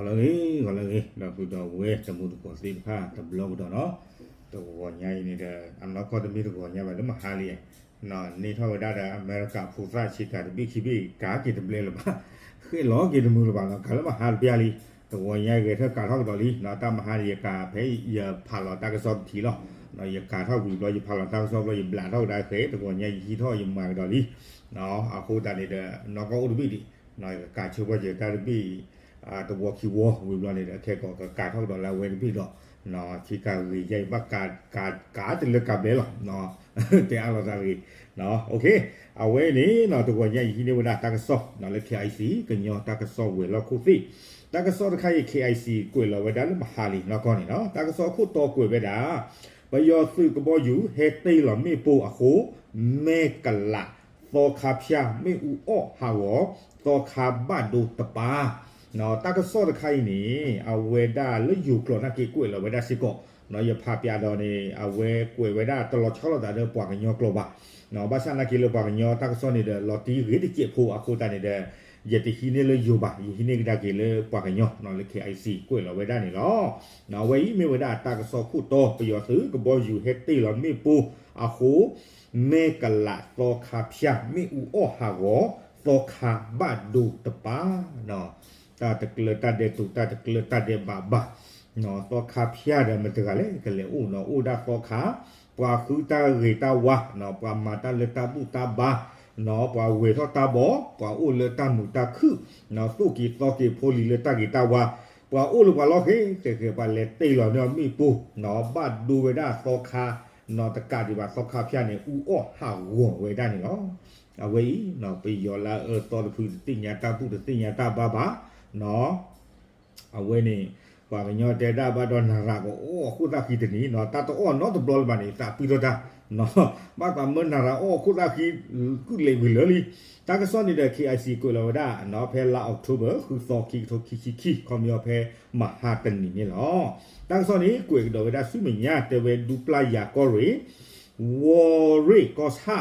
ကောလလေကောလလေတော့ဘူးတော့ဝဲတမှုတော့စိဖာတဘလော့တော့နော်တော့ဝညာနေတဲ့အမကောတမီတော့ညာပါတော့မဟာလီနော်နေထောက်ဒါအမေရိကဖူဖာချီကတပိခိပိကာကီတဘလေလပါခေလောကီတမှုလပါနော်ကလမဟာပြလီတော့ဝညာကေထကာထောက်တော်လီနော်တမဟာလီကာဖေးရဖာလောတကစောတီလောနော်ရကာထောက်ဘူးလောရဖာလောတကစောလောရဘလာထောက်ဒါခေတော့ညာရီထောက်ရမှာတော်လီနော်အခုတနေတဲ့နော်ကောဥဒပိဒီနော်ကာချိုဘကျေတာပိ အာတဘောခီဝဝေဘလာနေတဲ့အခက်ကောကာထောက်တော့လာဝဲပြီးတော့နော်ချီကာရီရိုက်ဘကာကာကာတလကဘဲလောနော်တဲအားလာရီနော်โอเคအဝဲနေနော်တကောရိုက်ဟိနေဝဒတာကဆောနော်လေ KIC ကညောတာကဆောဝဲလောက်ခုသိတာကဆောတခိုင် KIC ကိုလောဝဲဒါလမဟာလီနော်ကောနေနော်တာကဆောခုတော့ကိုပဲဒါဘယောစုကဘောယူဟဲတေးလမေပိုအခုမေကလာသောခါဖျာမေဥအောဟာဝသောခါဘတ်ဒုတပါ နော်တကဆော့တခိုင်းနေအဝေဒါလယူကလနာကေကွေလဝေဒါစီကောနော်ရဖပြတော့နေအဝဲကွေဝေဒါတလောချောလတာတော့ပွားကညောကလောပါနော်ဘာစနာကေလောပွားကညောတကဆော့နေတဲ့လော်တီရီတကေဖိုအခုတနေတဲ့ယတိဟိနေလယူပါယဟိနေကဒါကေလေပွားကညောနော်လေ KIC ကွေလဝေဒါနေလောနော်ဝေဤမေဝေဒါတကဆော့ခုတော့ပယောစုကဘောယူဟက်တေလမေပူအခုမေကလာသောခါဖျာမေဥအောဟာဝသောခါဘတ်ဒုတပါနော် ta te kle ta de tu ta te kle ta de ba ba no to kha phya de me te gale kle u no u da to kha pwa khu ta re ta wa no pwa ma ta le ta bu ta ba no pwa we tho ta bo pwa u le ta mu ta khu no su ki to ki pho li le ta ki ta wa pwa u lu pwa lo ke te ke pa le te lo no mi pu no ba du we da to kha no ta ka di ba to kha phya ne u o ha wo we da ni no အဝေးနော်ပေယောလာအတော်တဖူတင်ညာတာပုတင်ညာတာဘာဘာ နော်အဝဲနေပါကညောတေတာဘတော့နာရာကိုအိုးခုတာခိတနီနော်တတ်တော့နော်တဘလမနီတာပီတော့တာနော်ဘာကမနာရာအိုးခုတာခိကုလေဝီလလီတာကစောနေတဲ့ KIC ကိုလောဒါနော်ဖဲလာအောက်တိုဘာခုစောကီထိုခိခိခိကွန်ယောဖဲမဟာတနီနေလောတာကစောနေကိုလောဒါဆုမညာတေဝဲဒူပလာယာကိုရီဝေါ်ရီကောစဟာ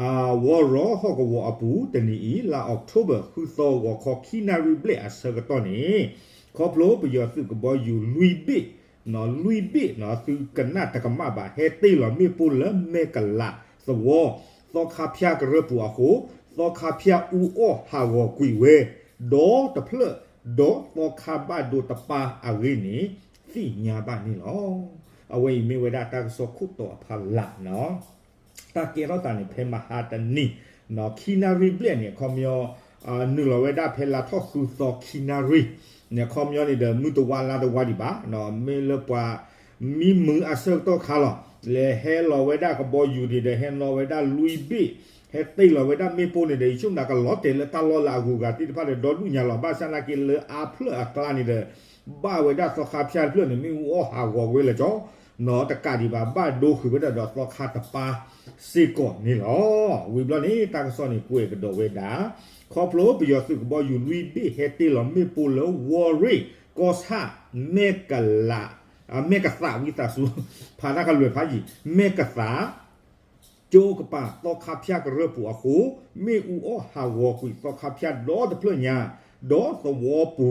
အာဝေါ်ရောဟောကဝအပူတနီလာအောက်တိုဘာခုစောဝခေါ်ခိနာရီဘလက်အစကတော့နေခေါပလိုပယောစုကဘောယူလူီဘစ်နော်လူီဘစ်နော်သူကနတကမဘာဟဲတေလမေပူလမေကလာသဝသောခါဖျာကရပူအခုသောခါဖျာဦးအောဟာဝကွီဝဲဒေါ်တဖလဒေါ်သောခါဘဒိုတပါအဝိနီစီညာဘာနီလောအဝိမေဝဒတာဆောခုတောဖလာနော် ta ke ro ta ni phe ma ha ta ni no kinari ble ni khom yo nu lo we da phe la tho su so kinari ne khom yo ni de mu to wa la de wa di ba no me le pa mi mu a se to kha lo le he lo we da ko bo yu di de he lo we da lui bi he te lo we da me po ni de chu na ka lo te le ta lo la gu ga ti pa de do lu nya lo ba sa na ki le a phle a kla ni de ba we da so kha phya phle ni mi wo ha go we le jo နော်တက ဒီပါဘာဒိုခုဘဒတော့တော့ခါတပါစေကောနေလောဝီဘလနေတာကစောနေကိုေကတော့ဝေဒါခေါပလိုဘီယောစုကဘောယူလူဘီဟက်တေလမေပူလောဝေါ်ရီကောစဟာမေကလာအမေကသာဝီတာဆူဖာနာကလွေဖာကြီးမေကသာကျိုးကပါတော့ခါဖျက်ကရပူအခုမေဦးအဟာဝကွီတော့ခါဖျက်တော့တပလညာတော့သဝပူ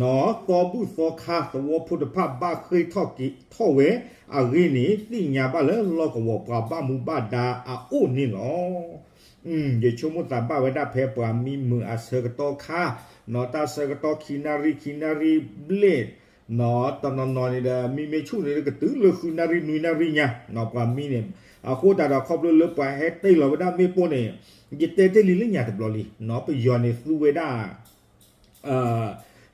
နော်တော်ဘူးစောခါသဝဖုဒဖဘခေထော့ကီထော့ဝဲအရင်းနေတိညာပါလေလောကဝပဘမူဘဒါအိုနေလောอืมเดี๋ยวชมตาบ้าไว้ได้เพปรามีมืออาเซกตอคานอตาเซกตอคินารีคินารีเบลดนอตอนนอนนี่เดมีเมชูนี่ก็ตื้อเลยคือนารีนุยนารีเนี่ยนอปรามีเนี่ยอาโคตาดาครอบเลยไปให้เตลวดาเมโปเนี่ยยเตเตลิลิญาตบลอลีนอไปยอนในซูเวดาเอ่อ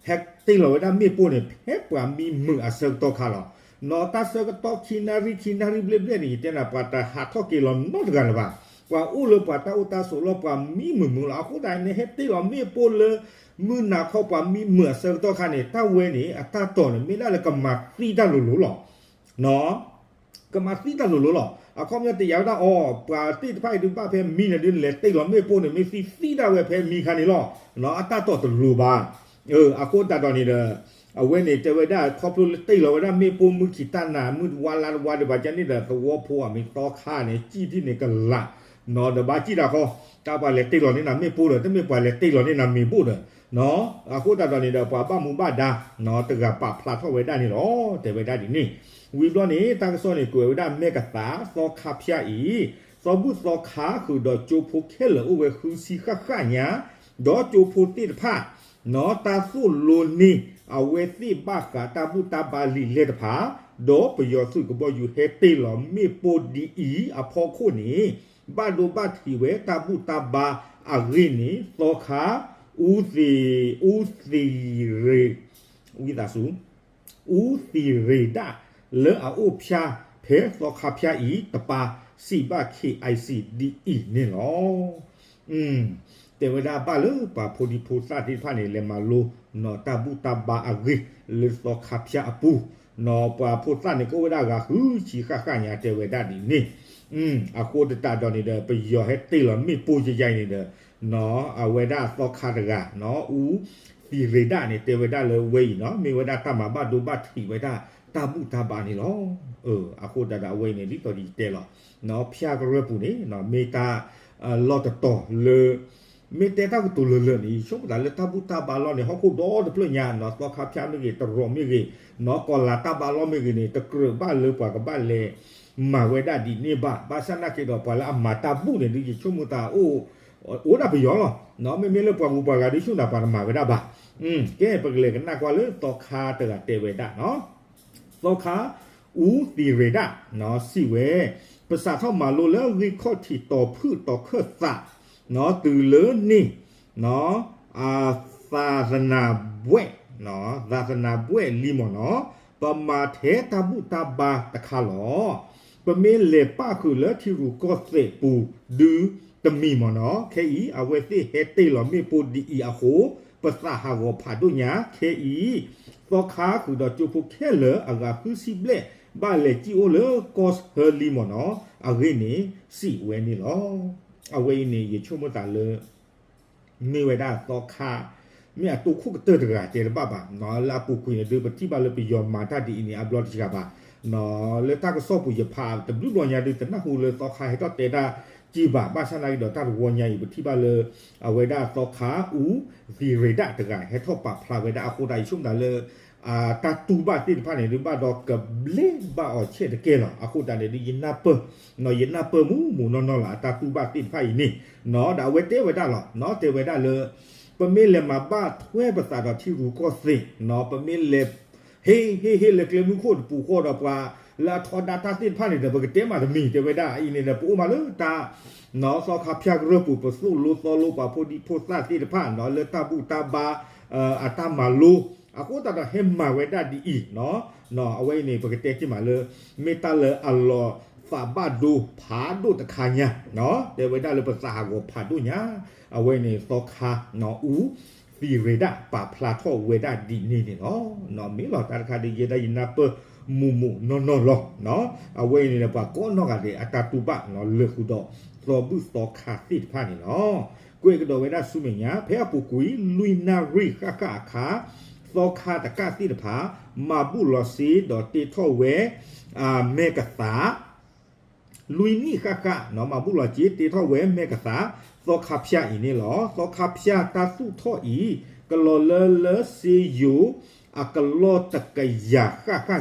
ဟက်တိလောဒါမေပိုနေဟက်ပွာမီမှုအစတော့ခါလောနော်တာစကတော့ခိနာရီခိနာရီဘလဘလနီတဲ့နာပတာဟာတော့ကီလောနော့ကန်ဘာကွာဦးလပတာဦးတာဆိုလောပွာမီမှုမှုလာခုတိုင်းနေဟက်တိလောမေပိုလေမှုနာခောပွာမီမှုအစတော့ခါနေတာဝဲနေအတာတော်နေမိလာလကမတိတလူလူလောနော်ကမတိတလူလူလောအခုမြတ်တရားတော့အော်ပါတိတဖိုက်ဒူပါဖဲမီနေတယ်လေတိလောမေပိုနေမီစီစီတာဝဲဖဲမီခါနေလောနော်အတာတော်တလူပါ เอออาโคตาตอนนี้เด้อเอาเว้นี่เตวดาครอบรู้ติเราว่ามีปูมือขีตานามือวาลาวาเดบาจันนี่เด้อตัวพัวมีตอค่าเนี่ยจี้ที่นี่ก็ละนอเดบาจี้ดาเขาตาบาเลติเรานี่นะมีปูเด้อแต่มีปาเลติเรานี่นะมีปูเด้อน နော်အခုတတော်နေတဲ့ပွားပမှုပဒါနော်တကပဖလာထောဝေဒာနေတော့တေဝေဒာဒီနေဝီဘလောနေတာကစောနေကိုဝေဒာမေကတာသောခဖျာဤသောဘုသောခါခုတော့ချိုဖိုခဲလဥဝေခုစီခခညာတော့ချိုဖိုတိဖာ နော်တာဆုလိုနီအဝေတိဘကတာပုတပါလီလက်တဖာတော့ပယောစုကဘောယူဟေတေလောမေပိုဒီဤအဖောခုနီဘဒုဘတ်ဟီဝေတာပုတပါအဂိနီသောခါဥစီဥစီရေဝိဒါစုဥစီရေဒါလေအအိုဖြာဖဲသောခဖြာဤတပါစီဘ KICDE နေလောอืม တေဝဒပါလပါဖိုဒီဖိုစာတိဖာနေလေမလိုနော်တဘူတဘာအဂိလေသောခဖြာအပူနော်ပါဖိုစာနေကိုဝဒကဟူချီခခညာတေဝဒဒီနေอืมအကိုတတတော်နေတဲ့ပယောဟဲတေလမိပူကြရိုင်နေတဲ့နော်အဝေဒသောခရကနော်ဦးဒီရေဒနေတေဝဒလေဝေးနော်မေဝဒတမဘဒုဘတ်ခိဝဒတဘူတဘာနေလောเออအကိုတတဝေးနေဒီတော်ဒီတဲလောနော်ဖျာကရပူနေနော်မေတာလော့တတော်လေ မေတေတာကတူလလနီရှုံးဒါလေတဘူတဘာလောနေဟခုဒေါ်ဒပလညာနော်သောခဖျာမေကြီးတရောမေကြီးနော်ကောလာတဘာလောမေကြီးနေတကရဘာလေပွားကဘာလေ มาเวดาดีนี่บ้าบาสนาเกดอปลามาตาบุเนี่ยดิชุมุตาโอโอดาไปยอเนาะไม่ไม่เลปปูปากาดิชุนาปามาเวดาบ้าอืมแกปกเลกันนักว่าเลยตอคาเตกะเตเวดาเนาะตอคาอูตีเวดาเนาะสิเวภาษาเข้ามาโลแล้วรีคอร์ที่ต่อพืชต่อเครือสะ เนาะตือเลนี่เนาะอาศาสนาบวยเนาะศาสนาบวยลิมเนาะปมาเทตาบุตาบาตะคาหลอ ပမင်းလေပခုလထီရူကောစေပူဒူတမီမနောခေဤအဝဲသိဟဲတေလမေပူဒီအဟုပစဟာဝဖာဒုညာခေဤသောခါခုတော့ကျုပ်ဖို့ခဲလအဂါခုစီဘလေဘာလေကြည့်အိုလေကော့ဟလီမနောအဂိနေစီဝဲနေလော အဝဲနေရချုံမတာလေမေဝဒသောခါမြတ်တုခုကတဲ့တကတဲ့ဘာဘာနော်လာပုခွေဒီပတိပါလေပယောမာတာဒီအင်းအဘလော့ချကပါ no le ta ko so pu ye pha de blu lo nya de na hu le to kha he to te da ji ba ba sa na do ta wo nya yi bu thi ba le a we da to kha u vi re da de ga he to pa phla we da a ko da yi shum da le a ta tu ba ti pha ne ba do ka ble ba o che de ke lo a ko da le di yin na pe no yin na pe mu mu no no la ta tu ba ti pha yi ni no da we te we da lo no te we da le ပမေလေမဘာထွဲပစာတော့ချီရူကိုစိနော်ပမေလေ hey hey hey le klemu ko pu ko da pa la tho data tin pha ni de ba te ma de mi te we da i ni le pu ma lu ta no so kha phya gro pu pu su lu so lu pa pho di pho sa ti de pha no le ta bu ta ba a ta ma lu အခုတတဟမ်မာဝဲဒဒီအီနော်နော်အဝဲနေပကတဲ့ကြည့်မှာလေမေတလအလောဖာဘဒူဖာဒူတခါညာနော်တေဝဲဒလေပစာကိုဖာဒူညာအဝဲနေသောခါနော်ဦးဒီရေဒပါဖလာထောဝေဒဒီနေနေနော်နော်မီလောတာခါဒီရဒယနာပမူမူနော်နော်လောနော်အဝဲနေပါကောနော်ကလေအတတူပနော်လေခုတော့သောဘုသောခါတိဖာနေနော်ကွေကတော့ဝေဒဆုမညာဖဲပူကွီလူနာရိခခခါ သောခါတကတိတဖာမာဘူးလောစီဒေါ်တီထောဝဲအာမေကသာลุยนี่ค่ะค่ะเนาะมาบุหลอจีตีท่อเวเมกะสาซอคาพยาอีนี่หรอซอคาพยาตาสุท่ออีกะลอเลเลซียูอากะลอตะกะยาค่ะค่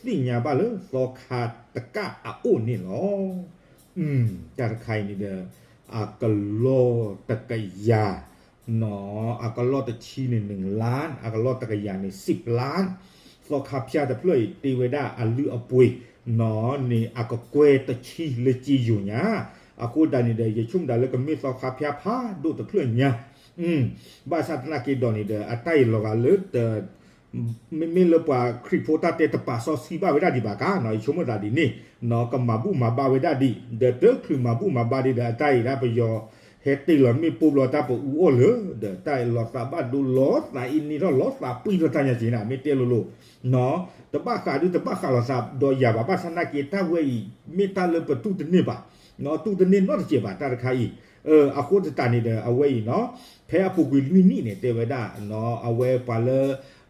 ะญาดอตะนี่อีตาเรตาเกอุเลตาเกอ่าเยสิชะมาบุมาบาอุเวอะรินี่สิญาบาเลซอคาตะกะอะอุนี่หรออืมจาใครนี่เด้ออากะลอตะกะยา နော်အကလော့တချီနေ1ล้านအကလော့တကရနေ10ล้านသောခပြတဲ့ပလွေတေဝဒအလူအပွေနော်နေအကကွဲတချီလက်ကြည့်ယူညာအခုတန်နေတဲ့ရချုံဒါလကမေသောခပြဖာဒုတပလွညာอืมဘာသာတနာကေဒိုနေတဲ့အတိုင်လောကလေတ မမလပွာခရီပိုတာတေတပါဆောစီဘာဝဒဒီဘာကာနော်ချုံမဒါဒီနေနော်ကမဘူမဘာဝဒဒီဒတခရီမဘူမဘာဒီတဲ့အတိုင်ရပယောเฮติลมีปูบลอตาปูอูโอเลเดไตลอตาบาดูลอตาอินนี่รอลอตาปุยรตาญาจีนะเมเตลโลเนาะตบะขาดูตบะขาลอซาดอยาบาบาสนาเกตาเวเมตาเลปตุต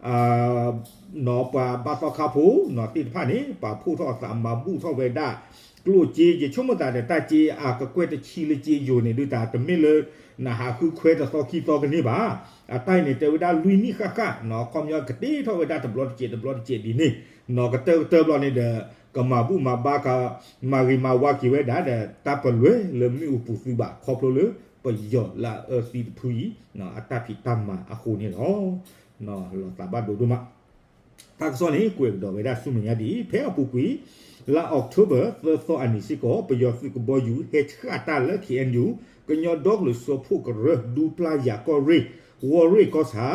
เนบะเนาะตุตเนนอตเจบาตาคาอีเอออะโคตตานี่เดอเวเนาะแพ้ปูกุลีนี่เนี่ยเตเวดาเนาะอเวปาเล อ่าเนาะปาบาตอคาโพเนาะติดผ้านี่ปาผู้ทอสามมาบูทอเวดากลัวจีจะชุ่มตาแต่ตาจีอากะกวยตะชีเลจีอยู่ในดูตาตะมิเลยนะฮะคือควตะซอคีตอกันนี่บาอาไตนี่เตวดาลุยนี่คะคะเนาะคอมยอกะติทอเวดาตะบลอดเจตะบลอดเจดีนี่เนาะกะเตเตบลอนี่เดကမာဘူးမဘာကမာရီမာဝါကီဝဲဒါတဲ့တပ်ပလွဲလေမီဥပူစုပါခေါပလိုလေပယောလာအစီပူီနော်အတပိတမအခုနေလော နော်လောတဘတ်ဒိုဒမ tak so ni kwe do we da su mi ya di phe apu kwi la october the so ani si ko pe yo si ko bo yu he cha ta le knu ko nyo dog lu so phu ko re du pla ya ko re wo re ko sa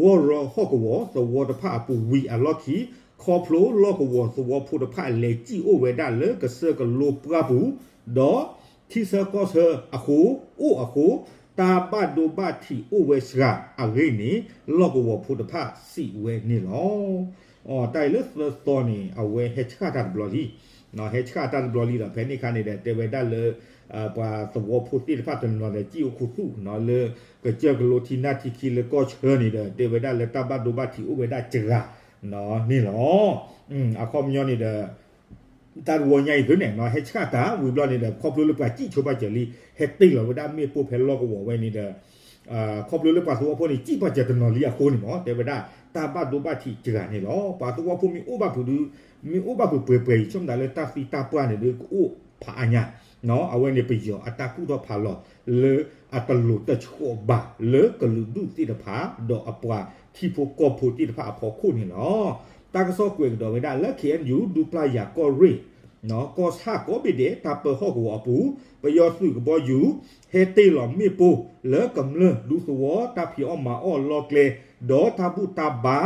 wo ro ho ko wo so wo da pha pu wi a lo ki ခေါ်ဖလိုလောကဝစဝဖုဒဖာလေကြည့်အိုဝဲဒါလေကဆကလိုပရာဘူးဒေါ်တီဆာကောဆာအခုအိုအခုတာဘ တ်ဒိုဘတ်တီအိုဝဲစကအဂိနီလောကဝဖုဒဖာစီဝဲနေလောအော်တိုင်လစ်စတော်နီအဝဲဟက်ချာတာဘလော်လီနော်ဟက်ချာတာဘလော်လီတော့ဖဲနေခါနေတဲ့တေဝဲဒါလေအပွာသဝဖုတိဖတ်တယ်နော်လေကြည့်ခုစုနော်လေကကြကလိုတီနာတီကီလေကောချာနေတဲ့တေဝဲဒါလေတဘတ်ဒိုဘတ်တီအိုဝဲဒါဂျရာနော်နေလောอืมအခေါမညောနေတဲ့ တာဝညိုင်ဒနေနော်ဟက်ချကတာဝီဘလနေတဲ့ခေါပလိုလပကြည့်ချိုပါကြလီဟက်တိလောဝဒါမေပိုဖဲလောကဝဝဲနေတဲ့အာခေါပလိုလပဆိုဖို့နေကြည့်ပါကြတဲ့နော်လီအခုနေမောတေဝဒါတာဘဒိုဘတိကြကနေလောပါတော့ဖို့မီဥဘဖူဒူမီဥဘဖူပွေပွေချုံဒါလေတာဖီတာပွားနေလေကိုဖာညာနော်အဝဲနေပြယောအတကူတော့ဖာလောလေအတလူတချိုဘာ လေကလူဒုတိတဖာတော့အပွားที่พวกกอบผู้ที่พาพอคู่นี่เนาะตากซอกเวงดอกไม่ได้แล้วเขียนอยู่ดูปลายาก็รีเนาะก็ซาก็ไปเดตาเปฮอกหัวปูไปยอสื่อก็บ่อยู่เฮติหลอมมีปูแล้วกำเลิดูสวอตาพี่ออกมาอ้อลอกเลดอตาบุตาบา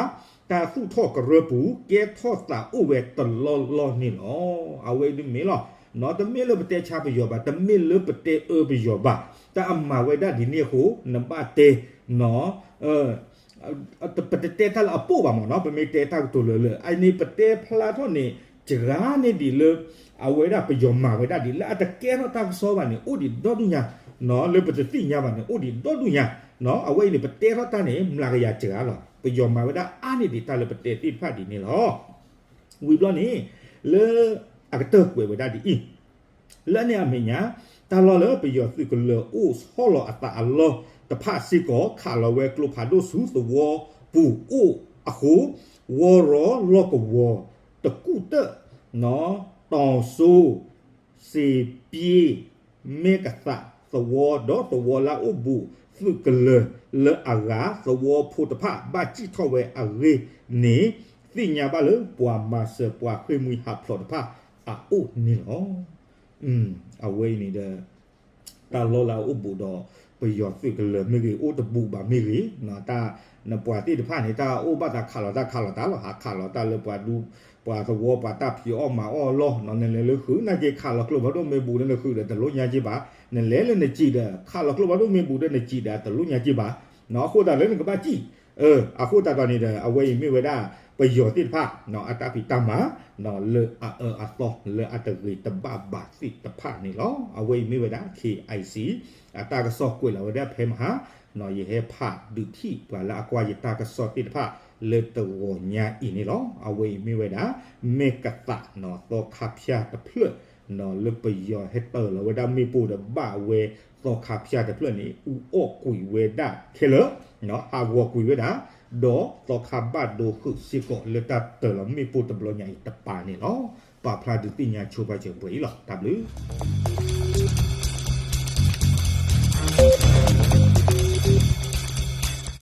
ตาสู้ทอกระเรือปูเกทอสาอุเวตลอลอนี่เนาะเอาไว้ดึงมีหรอเนาะตะเมเลปเตชาไปยอบาตะเมเลปเตเอไปยอบาตะอัมมาไว้ได้ดิเนี่ยโห ပတတဲတလအပူပါမနော်ပမေတဲတတူလလအိုင်နေပတဲဖလာထောနေဂျရာနေဒီလအဝဲရပယောမာဝဲဒါဒီလအတကဲတော့တဆောပါနေဥဒီဒေါဒညာနော်လေပတတိညာပါနေဥဒီဒေါဒညာနော်အဝဲနေပတဲတော့တနေမလာကရဂျရာလောပယောမာဝဲဒါအာနေဒီတလပတဲတိဖတ်ဒီနေလောဝီဘလနေလေအကတကွဲဝဲဒါဒီအင်းလနေအမညာတလောလပယောစုကလောဥစဟောလောအတာအလော တဖတ်စီကိုခါလဝဲကလဖာဒိုဆူသဝပူအိုအခုဝရောလောကဝတကုတနော်တောင်ဆူစီပြေမေကသသဝဒေါသဝလာအဘူဖုကလလအဂါသဝဖုတဖဘာချီထောဝဲအရေနေသိညာပါလပွာမဆပွာခွေမွေဟာဖလောတဖအာအိုနီလောอืมအဝေးနေတဲ့တာလောလာအဘူတော့ ပယောသိကလမေကြီးအိုတဘူပါမေကြီးနော်တာနပွာတိတဖာနေတာအိုဘတာခါလာတာခါလာတာလဟာခါလာတာလေပွာဒူပွာသဝပွာတာဖြီအောမှာအောလောနော်နေလေလေခုနာကြီးခါလာကလဘတော့မေဘူးနေခုတယ်တလို့ညာကြီးပါနေလဲလေနေကြည့်တယ်ခါလာကလဘတော့မေဘူးတဲ့နေကြည့်တယ်တလို့ညာကြီးပါနော်ခုတာလည်းကပါကြည့်เออအခုတာတော့နေတယ်အဝေးမိဝဒ ประโยชน์ที่พระเนาะอัตปิตามาเนาะเลอะเอออัตโตเลอะอัตริตบาบาสิตพะนี่เนาะเอาไว้มีเวลา KIC อัตากะซอกกุยละเวลาเพมหาเนาะยเฮพะดุที่ปลาละกว่ายตากะซอติพะเลตโวญาอีนี่เนาะเอาไว้มีเวลาเมกะตะเนาะโตคับชาตะเพลနော်လပယောဟက်တော်လဝဒမီပူဒဘာဝေသောခါဖျားတဲ့ပြနေဥအော့ကွေဝေဒခဲလနော်ဟာဝကွေဝေဒ ဒေါ်သောခါဘတ်ဒိုခုစီကိုလတတ်တလမီပူတဘလညာတပါနေနော်ပါဖလာဒတိညာချိုပါချေပွေးလား W